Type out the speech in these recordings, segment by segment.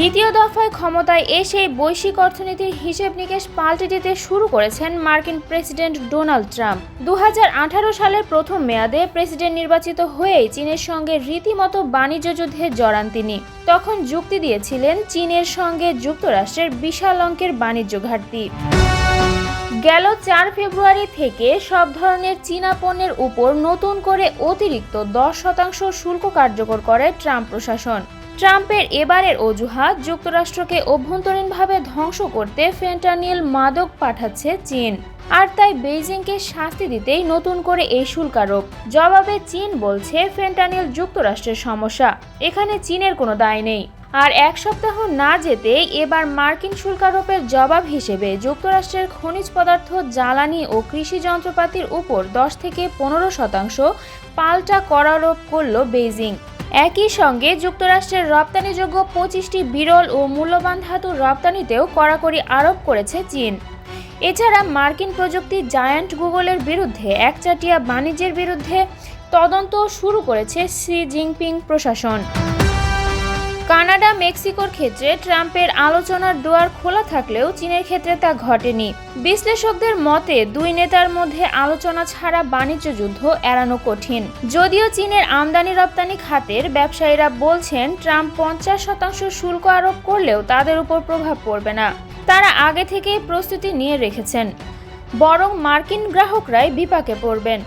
দ্বিতীয় দফায় ক্ষমতায় এসে বৈশ্বিক অর্থনীতির হিসেব নিকেশ পাল্টে দিতে শুরু করেছেন মার্কিন প্রেসিডেন্ট ডোনাল্ড ট্রাম্প। দু হাজার আঠারো সালের প্রথম মেয়াদে প্রেসিডেন্ট নির্বাচিত হয়েই চীনের সঙ্গে রীতিমতো বাণিজ্য যুদ্ধে জড়ান তিনি। তখন যুক্তি দিয়েছিলেন চীনের সঙ্গে যুক্তরাষ্ট্রের বিশাল অঙ্কের বাণিজ্য ঘাটতি। গেল চার ফেব্রুয়ারি থেকে সব ধরনের চীনা পণ্যের উপর নতুন করে অতিরিক্ত দশ শতাংশ শুল্ক কার্যকর করে ট্রাম্প প্রশাসন। ট্রাম্পের এবারের অজুহাত যুক্তরাষ্ট্রকে অভ্যন্তরীণভাবে ধ্বংস করতে ফেন্টানিল মাদক পাঠাচ্ছে চীন। আর তাই বেইজিংকে শাস্তি দিতেই নতুন করে এই শুল্কারোপ জবাবে চীন বলছে, ফেন্টানিল যুক্তরাষ্ট্রের সমস্যা। এখানে চীনের কোনো দায় নেই। আর এক সপ্তাহ না যেতেই এবার মার্কিন শুল্কারোপের জবাব হিসেবে যুক্তরাষ্ট্রের খনিজ পদার্থ, জ্বালানি ও কৃষি যন্ত্রপাতির উপর দশ থেকে পনেরো শতাংশ পাল্টা করারোপ করল বেইজিং। একই সঙ্গে যুক্তরাষ্ট্রের রপ্তানিযোগ্য পঁচিশটি বিরল ও মূল্যবান ধাতুর রপ্তানিতেও কড়াকড়ি আরোপ করেছে চীন। এছাড়া মার্কিন প্রযুক্তি জায়ান্ট গুগলের বিরুদ্ধে একচাটিয়া বাণিজ্যের বিরুদ্ধে তদন্ত শুরু করেছে শি জিনপিং প্রশাসন। কানাডা, মেক্সিকোর ক্ষেত্রে ট্রাম্পের আলোচনার দুয়ার খোলা থাকলেও চীনের ক্ষেত্রে তা ঘটেনি। বিশ্লেষকদের মতে, দুই নেতার মধ্যে আলোচনা ছাড়া বাণিজ্য যুদ্ধ এড়ানো কঠিন। যদিও চীনের আমদানি রপ্তানি খাতের ব্যবসায়ীরা বলছেন, ট্রাম্প পঞ্চাশ শতাংশ শুল্ক আরোপ করলেও তাদের উপর প্রভাব পড়বে না। তারা আগে থেকেই প্রস্তুতি নিয়ে রেখেছেন। বরং মার্কিন গ্রাহকরাই বিপাকে পড়বেন।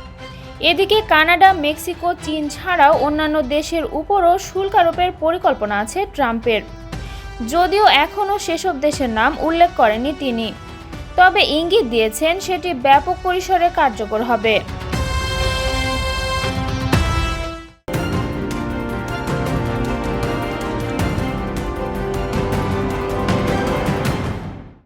এদিকে কানাডা, মেক্সিকো, চীন ছাড়াও অন্যান্য দেশের উপরও শুল্ক আরোপের পরিকল্পনা আছে ট্রাম্পের। যদিও এখনও সেসব দেশের নাম উল্লেখ করেনি তিনি। তবে ইঙ্গিত দিয়েছেন সেটি ব্যাপক পরিসরে কার্যকর হবে।